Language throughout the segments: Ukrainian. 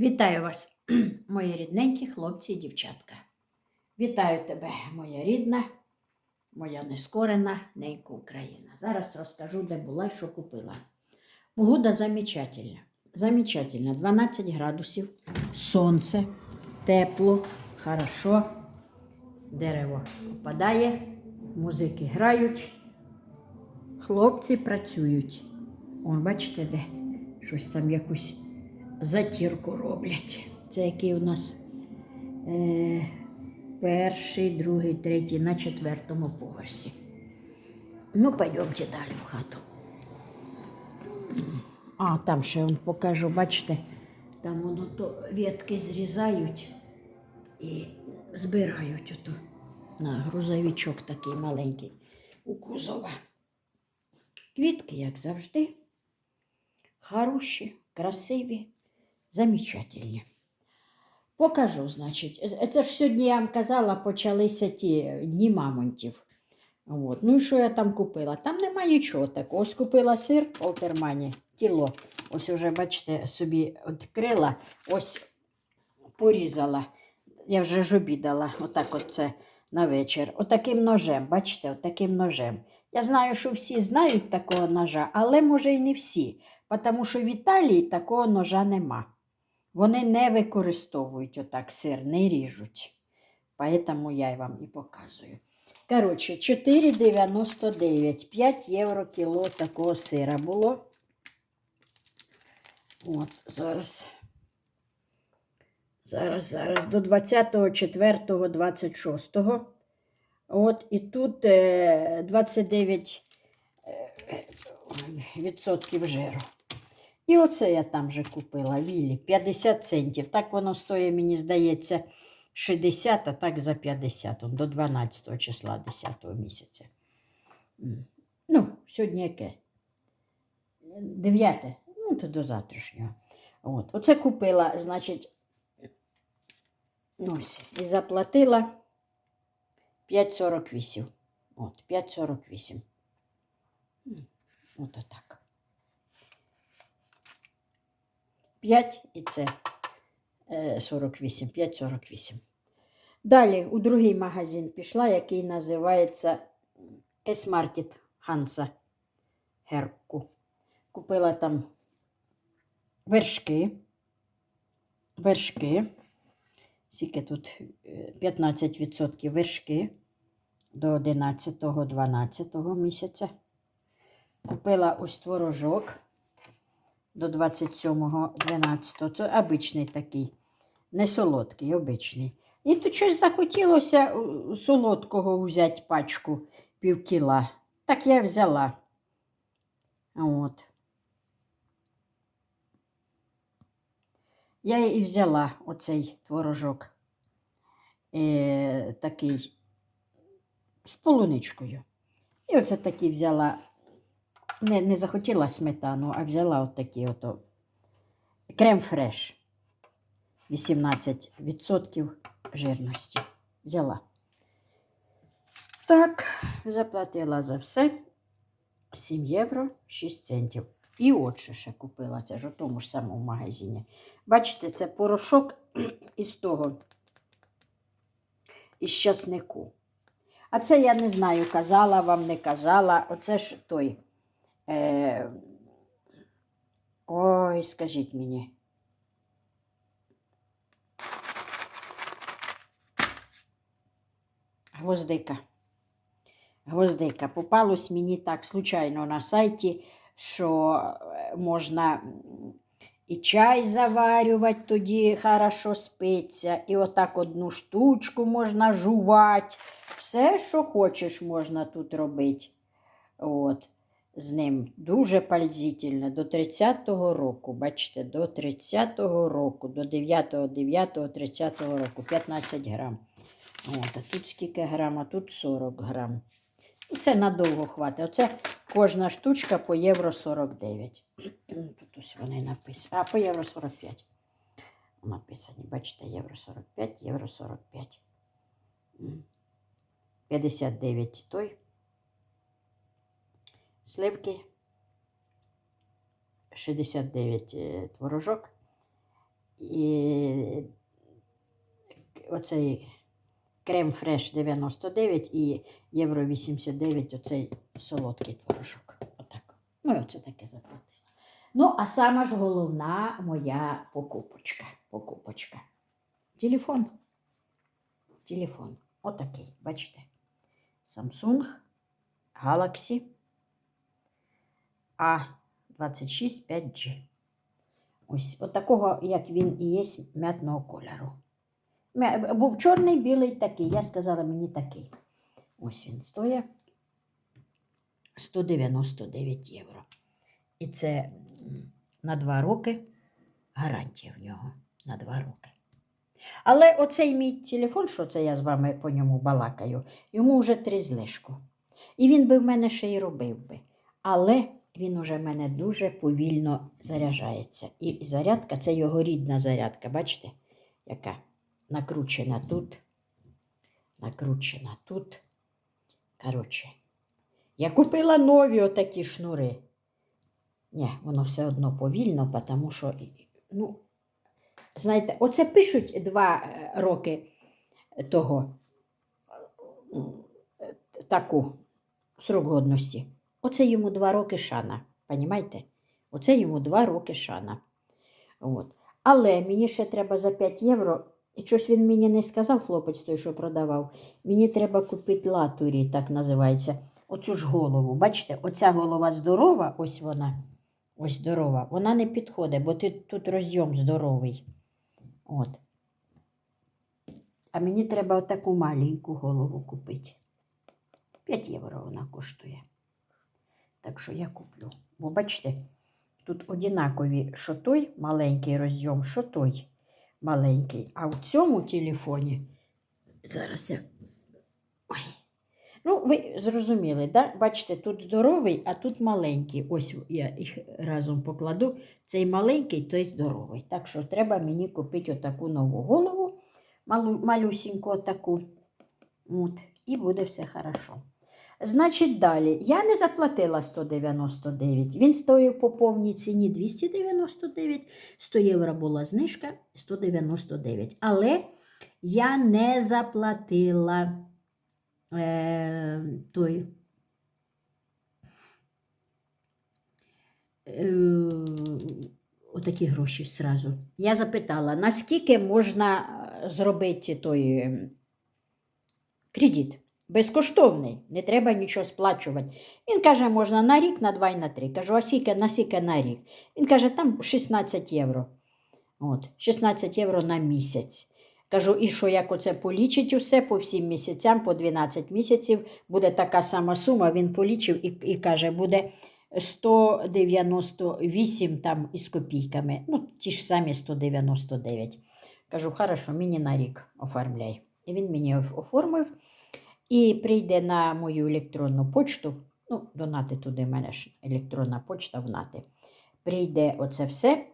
Вітаю вас, мої рідненькі хлопці і дівчатка. Вітаю тебе, моя рідна, моя нескорена ненька Україна. Зараз розкажу, де була і що купила. Погода замечательна. Замечательна. 12 градусів, сонце, тепло, хорошо. Дерево опадає, музики грають, хлопці працюють. Он, бачите, де щось там якусь затірку роблять. Це який у нас е, перший, другий, третій, на четвертому поверсі. Ну, пойдемте далі в хату. А, там ще он покажу, бачите, там воно то ветки зрізають і збирають ото на грузовичок такий маленький у кузова. Квітки, як завжди, хороші, красиві, замечательні. Покажу, значить. Це ж сьогодні я вам казала, почалися ті дні мамонтів. От. Ну і що я там купила? Там нема нічого такого. Ось купила сир в Олтермані, кіло. Ось уже, бачите, собі відкрила, ось порізала. Я вже ж обідала, отак от це на вечір. Отаким ножем, бачите, отаким ножем. Я знаю, що всі знають такого ножа, але може і не всі, тому що в Італії такого ножа нема. Вони не використовують отак сир, не ріжуть. Поэтому я вам і показую. Коротше, 4,99, 5 євро кіло такого сира було. От, зараз. Зараз, зараз, до 24-26. От, і тут е, 29 е, відсотків жиру. І оце я там же купила Віллі, 50 центів. Так воно стоїть, мені здається, 60, а так за 50, до 12 числа 10 місяця. Ну, сьогодні яке? 9, ну, то до завтрашнього. От. Оце купила, значить, ось, і заплатила 5,48. От, 5,48. М, От отак. 5 і це е, 48, 5,48. Далі у другий магазин пішла, який називається S-Market Hansa Герку. Купила там вершки. Вершки. Скільки тут Е, 15% вершки до 11-12 місяця. Купила ось творожок до 27-12. Це обичний такий, не солодкий, обичний. І тут щось захотілося солодкого взяти пачку пів кіла. Так я взяла. От. Я і взяла оцей творожок е, такий з полуничкою. І оце такий взяла не, не захотіла сметану, а взяла от такі ото крем фреш. 18% жирності. Взяла. Так, заплатила за все 7 євро 6 центів. І от ще купила, це ж у тому ж самому магазині. Бачите, це порошок із того, із часнику. А це я не знаю, казала вам, не казала. Оце ж той. Е... Ой, скажіть мені. Гвоздика. Гвоздика. Попалось мені так случайно на сайті, що е, можна і чай заварювати, тоді хорошо спиться, і отак одну штучку можна жувати. Все, що хочеш, можна тут робити. От з ним дуже пальзительно до 30-го року. Бачите, до 30-го року, до 9-го, 9-го, 30-го року 15 грам. От, а тут скільки грам, а тут 40 грам. І це надовго хватить. Оце кожна штучка по євро 49. Тут ось вони написані. А, по євро 45. Написані, бачите, євро 45, євро 45. 59 той сливки, 69 е, творожок і оцей крем фреш 99 і євро 89 оцей солодкий творожок. Отак. Ну, оце таке заплатила. Ну, а сама ж головна моя покупочка. Покупочка. Телефон. Телефон. Отакий, бачите. Samsung Galaxy A26 5G. Ось отакого, як він і є, м'ятного кольору. Був чорний, білий такий. Я сказала мені такий. Ось він стоїть 199 євро. І це на 2 роки гарантія в нього на 2 роки. Але оцей мій телефон, що це я з вами по ньому балакаю, йому вже три злишку. І він би в мене ще й робив би. Але він уже в мене дуже повільно заряджається. І зарядка це його рідна зарядка, бачите, яка накручена тут, накручена тут. Коротше, я купила нові отакі шнури. Ні, воно все одно повільно, тому що, ну, знаєте, оце пишуть два е, роки того таку срок годності. Оце йому два роки шана. Понімаєте? Оце йому два роки шана. От. Але мені ще треба за 5 євро. І щось він мені не сказав, хлопець той, що продавав. Мені треба купити латурі, так називається. Оцю ж голову. Бачите, оця голова здорова, ось вона. Ось здорова. Вона не підходить, бо ти, тут розйом здоровий. От. А мені треба отаку маленьку голову купити. 5 євро вона коштує. Так що я куплю. Бо бачите, тут одинакові, що той маленький розйом, що той маленький. А в цьому телефоні зараз я. Ой. Ну, ви зрозуміли, да? бачите, тут здоровий, а тут маленький. Ось я їх разом покладу. Цей маленький, той здоровий. Так що треба мені купити отаку нову голову, малу, малюсіньку таку. От, і буде все хорошо. Значить, далі. Я не заплатила 199. Він стоїв по повній ціні 299, 100 євро була знижка 199. Але я не заплатила е, той. Е, отакі гроші зразу. Я запитала, наскільки можна е, зробити той е, кредит? Безкоштовний, не треба нічого сплачувати. Він каже, можна на рік, на два і на три. Кажу, а скільки, на скільки на рік? Він каже, там 16 євро. От, 16 євро на місяць. Кажу, і що, як оце полічить усе по всім місяцям, по 12 місяців, буде така сама сума. Він полічив і, і каже, буде 198 там із копійками. Ну, ті ж самі 199. Кажу, хорошо, мені на рік оформляй. І він мені оформив. І прийде на мою електронну почту. Ну, донати туди, в мене ж електронна почта в нати. Прийде оце все.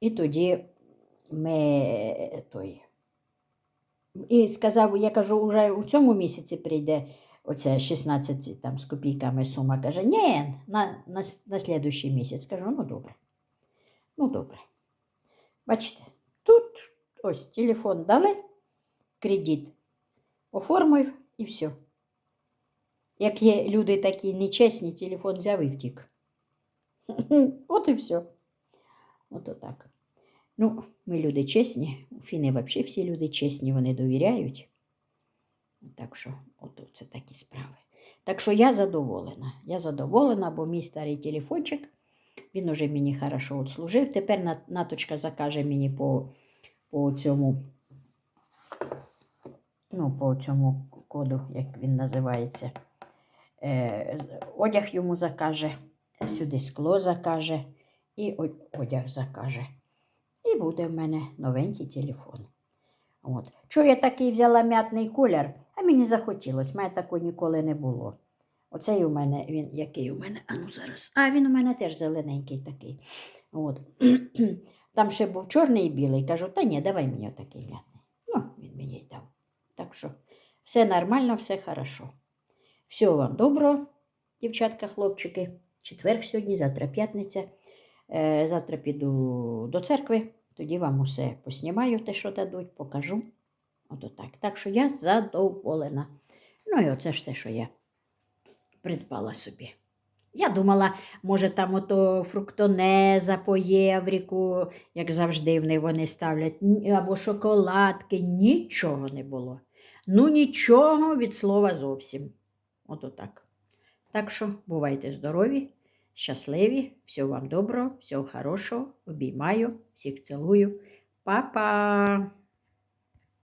І тоді ми той. І сказав, я кажу, уже у цьому місяці прийде оце 16 там, з копійками сума. Каже, ні, на, на, на слідуючий місяць. Кажу, ну добре. Ну добре. Бачите, тут ось телефон дали, кредит оформив і все. Як є люди такі нечесні, телефон взяв і втік. От і все. От отак. Ну, ми люди чесні. Фіни взагалі всі люди чесні, вони довіряють. Так що, от це такі справи. Так що я задоволена. Я задоволена, бо мій старий телефончик, він уже мені хорошо отслужив. Тепер Наточка закаже мені по, по цьому, ну, по цьому коду, як він називається. Е, одяг йому закаже, сюди скло закаже і одяг закаже. І буде в мене новенький телефон. От. Чого я такий взяла м'ятний колір, а мені захотілося, мене такого ніколи не було. Оцей у мене, він який у мене, а ну зараз. А він у мене теж зелененький такий. От. Там ще був чорний і білий. Кажу, та ні, давай мені отакий м'ятний. Ну, він мені й дав. Так що все нормально, все хорошо. Всього вам доброго, дівчатка, хлопчики. Четверг сьогодні, завтра п'ятниця. Е, завтра піду до церкви Тоді вам усе поснімаю, те, що дадуть, покажу. Ото так. Так що я задоволена. Ну і оце ж те, що я придбала собі. Я думала, може, там ото фруктонеза по євріку, як завжди в вони ставлять, або шоколадки, нічого не було. Ну, нічого від слова зовсім. Ото так. Так що бувайте здорові, щасливі, всього вам доброго, всього хорошого. Обіймаю, всіх цілую. Па-па!